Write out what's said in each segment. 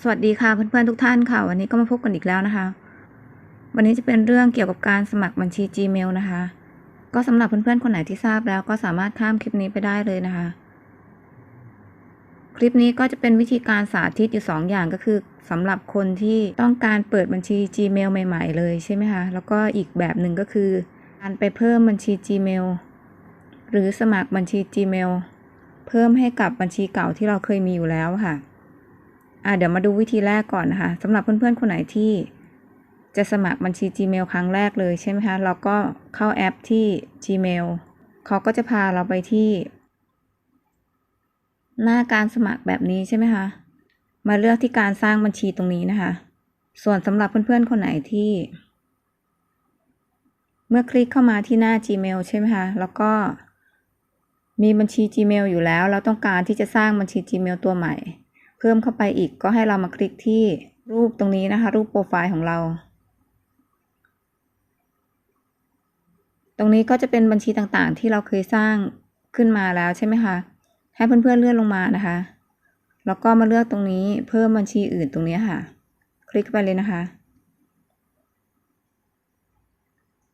สวัสดีค่ะเพื่อนๆทุกท่านค่ะ วันนี้ก็มาพบกันอีกแล้วนะคะ วันนี้จะเป็นเรื่องเกี่ยวกับการสมัครบัญชี Gmail นะคะ ก็สำหรับเพื่อนๆคนไหนที่ทราบแล้วก็สามารถข้ามคลิปนี้ไปได้เลยนะคะ คลิปนี้ก็จะเป็นวิธีการสาธิตอยู่สองอย่างก็คือสำหรับคนที่ต้องการเปิดบัญชี Gmail ใหม่ ๆ เลยใช่ไหมคะแล้วก็อีกแบบหนึ่งก็คือ การไปเพิ่มบัญชี Gmail หรือสมัครบัญชี Gmail เพิ่มให้กับบัญชีเก่าที่เราเคยมีอยู่แล้วค่ะ อ่าเดี๋ยวมาดูวิธีแรกก่อนนะคะสำหรับเพื่อนๆคนไหนที่จะสมัครบัญชี Gmail ครั้งแรกเลยใช่ไหมคะ เราก็เข้าแอปที่ Gmail เขาก็จะพาเราไปที่ หน้าการสมัครแบบนี้ใช่ไหมคะ มาเลือกที่การสร้างบัญชีตรงนี้นะคะ ส่วนสำหรับเพื่อนๆ คนไหนที่ เมื่อคลิกเข้ามาที่หน้า Gmail ใช่ไหมคะ แล้วก็มีบัญชี Gmail อยู่แล้ว เราต้องการที่จะสร้างบัญชี Gmail ตัวใหม่ เพิ่มเข้าไปอีกก็ให้เรามาคลิกที่รูปตรงนี้นะคะ รูปโปรไฟล์ของเรา ตรงนี้ก็จะเป็นบัญชีต่างๆ ที่เราเคยสร้างขึ้นมาแล้วใช่ไหมคะ ให้เพื่อนๆเลื่อนลงมานะคะ แล้วก็มาเลือกตรงนี้เพิ่มบัญชีอื่นตรงนี้ค่ะ คลิกไปเลยนะคะ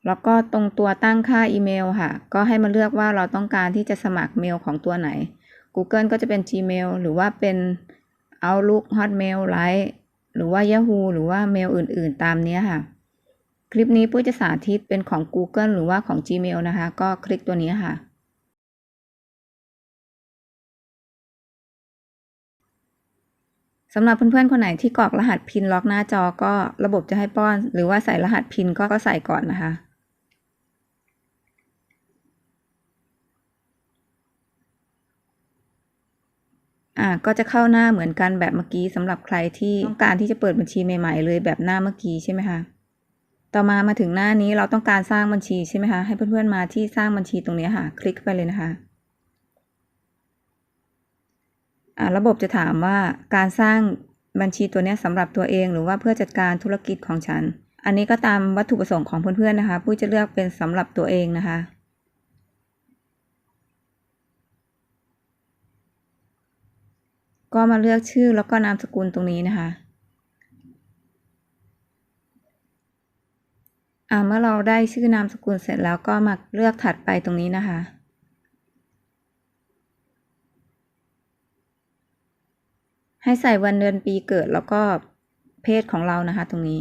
แล้วก็ตรงตัวตั้งค่าอีเมลค่ะ ก็ให้มาเลือกว่าเราต้องการที่จะสมัครเมลของตัวไหน Google ก็จะเป็น Gmail หรือว่าเป็น Outlook Hotmail Live หรือว่า Yahoo หรือว่าเมลอื่นๆ ตามนี้ค่ะ คลิปนี้ปุ้ยจะสาธิตเป็นของ Google หรือว่าของ Gmail นะคะ ก็คลิกตัวนี้ค่ะ สำหรับเพื่อนๆ คนไหนที่กรอกรหัสพินล็อกหน้าจอก็ระบบจะให้ป้อน หรือว่าใส่รหัสพินก็ก็ใส่ก่อนนะคะ อ่าก็จะเข้าหน้าเหมือนกันแบบเมื่อกี้สำหรับใครที่ต้องการที่จะเปิดบัญชีใหม่ ๆ เลยแบบหน้าเมื่อกี้ใช่ไหมคะต่อมามาถึงหน้านี้เราต้องการสร้างบัญชีใช่ไหมคะให้เพื่อนๆมาที่สร้างบัญชีตรงนี้ค่ะ คลิกไปเลยนะคะอ่าระบบจะถามว่าการสร้างบัญชีตัวนี้สำหรับตัวเอง หรือว่าเพื่อจัดการธุรกิจของฉัน อันนี้ก็ตามวัตถุประสงค์ของเพื่อนๆนะคะปุ้ยจะเลือกเป็นสำหรับตัวเองนะคะ ก็มาเลือกชื่อแล้วก็นามสกุลตรงนี้นะคะอ่าเมื่อเราได้ชื่อนามสกุลเสร็จแล้วก็มาเลือกถัดไปตรงนี้นะคะ ให้ใส่วันเดือนปีเกิดแล้วก็เพศของเรานะคะ ตรงนี้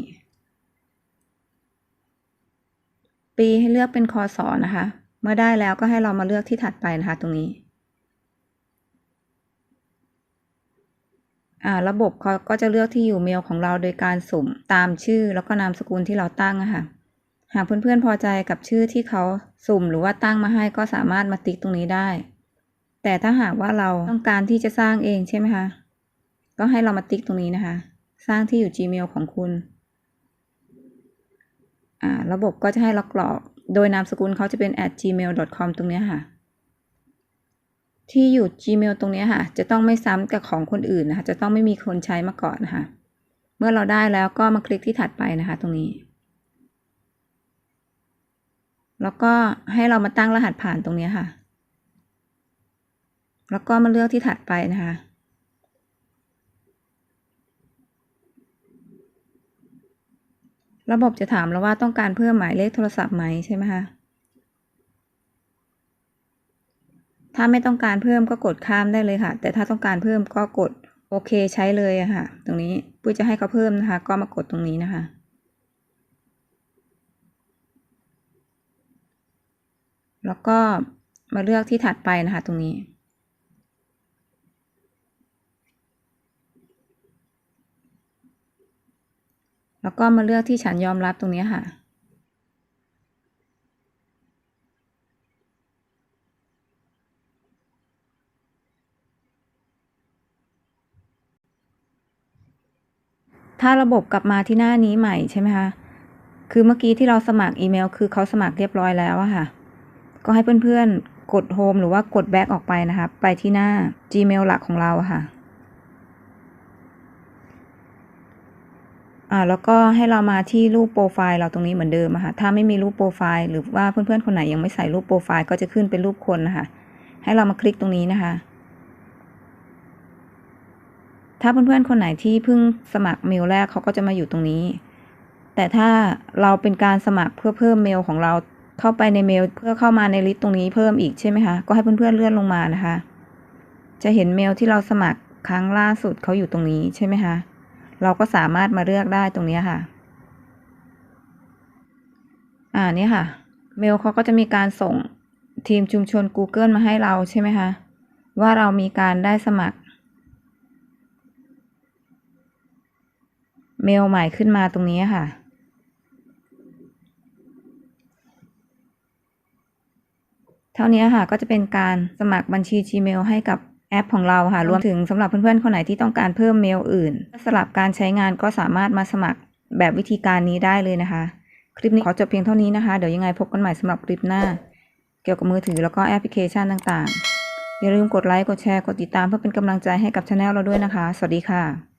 ปีให้เลือกเป็นคศนะคะ เมื่อได้แล้วก็ให้เรามาเลือกที่ถัดไปนะคะ ตรงนี้ อ่า ระบบเขาก็จะเลือกที่อยู่เมลของเราโดยการสุ่มตามชื่อแล้วก็นามสกุลที่เราตั้งอะค่ะหากเพื่อนๆพอใจกับชื่อที่เขาสุ่มหรือว่าตั้งมาให้ก็สามารถมาติ๊กตรงนี้ได้ แต่ถ้าหากว่าเราต้องการที่จะสร้างเองใช่ไหมคะก็ให้เรามาติ๊กตรงนี้นะคะ สร้างที่อยู่ Gmail ของคุณระบบก็จะให้เรากรอก โดยนามสกุลเขาจะเป็น at gmail.com ตรงนี้ค่ะ ที่อยู่ Gmail ตรงนี้ค่ะ จะต้องไม่ซ้ำกับของคนอื่นนะคะ จะต้องไม่มีคนใช้มาก่อนนะคะ เมื่อเราได้แล้วก็มาคลิกที่ถัดไปนะคะ ตรงนี้ แล้วก็ให้เรามาตั้งรหัสผ่านตรงนี้ค่ะ แล้วก็มาเลือกที่ถัดไปนะคะระบบจะถามเราว่าต้องการเพิ่มหมายเลขโทรศัพท์ไหมใช่ไหมคะ ถ้าไม่ต้องการเพิ่มก็กดข้ามได้เลยค่ะ แต่ถ้าต้องการเพิ่มก็กดโอเคใช้เลยอะค่ะ ตรงนี้ปุ้ยจะให้เขาเพิ่มนะคะ ก็มากดตรงนี้นะคะ แล้วก็มาเลือกที่ถัดไปนะคะ ตรงนี้ แล้วก็มาเลือกที่ฉันยอมรับตรงนี้ค่ะ ถ้าระบบกลับมาที่หน้านี้ใหม่ใช่ไหมคะ คือเมื่อกี้ที่เราสมัครอีเมล คือเขาสมัครเรียบร้อยแล้วอะค่ะ ก็ให้เพื่อนๆ กดโฮมหรือว่ากดแบ็กออกไปนะคะ ไปที่หน้า Gmail หลักของเราค่ะ อ่า แล้วก็ให้เรามาที่รูปโปรไฟล์เราตรงนี้เหมือนเดิมอะค่ะ ถ้าไม่มีรูปโปรไฟล์หรือว่าเพื่อนๆ คนไหนยังไม่ใส่รูปโปรไฟล์ก็จะขึ้นเป็นรูปคนนะคะ ให้เรามาคลิกตรงนี้นะคะ ถ้าเพื่อนๆคนไหนที่เพิ่งสมัครเมลแรกเขาก็จะมาอยู่ตรงนี้ แต่ถ้าเราเป็นการสมัครเพื่อเพิ่มเมลของเราเข้าไปในเมลเพื่อเข้ามาในลิสต์ตรงนี้เพิ่มอีกใช่ไหมคะ ก็ให้เพื่อนๆเลื่อนลงมานะคะ จะเห็นเมลที่เราสมัครครั้งล่าสุดเขาอยู่ตรงนี้ใช่ไหมคะ เราก็สามารถมาเลือกได้ตรงนี้ค่ะ อ่านี่ค่ะ เมลเขาก็จะมีการส่งทีมชุมชน Google มาให้เราใช่ไหมคะ ว่าเรามีการได้สมัคร เมลใหม่ขึ้นมาตรงนี้ค่ะ เท่านี้ค่ะก็จะเป็นการสมัครบัญชี Gmail ให้กับแอปของเราค่ะ รวมถึงสำหรับเพื่อนๆ คนไหนที่ต้องการเพิ่มเมลอื่น สลับการใช้งานก็สามารถมาสมัครแบบวิธีการนี้ได้เลยนะคะ คลิปนี้ขอจบเพียงเท่านี้นะคะ เดี๋ยวยังไงพบกันใหม่สำหรับคลิปหน้า เกี่ยวกับมือถือแล้วก็แอปพลิเคชันต่างๆ อย่าลืมกดไลค์ กดแชร์ กดติดตามเพื่อเป็นกำลังใจให้กับช anel เราด้วยนะคะ สวัสดีค่ะ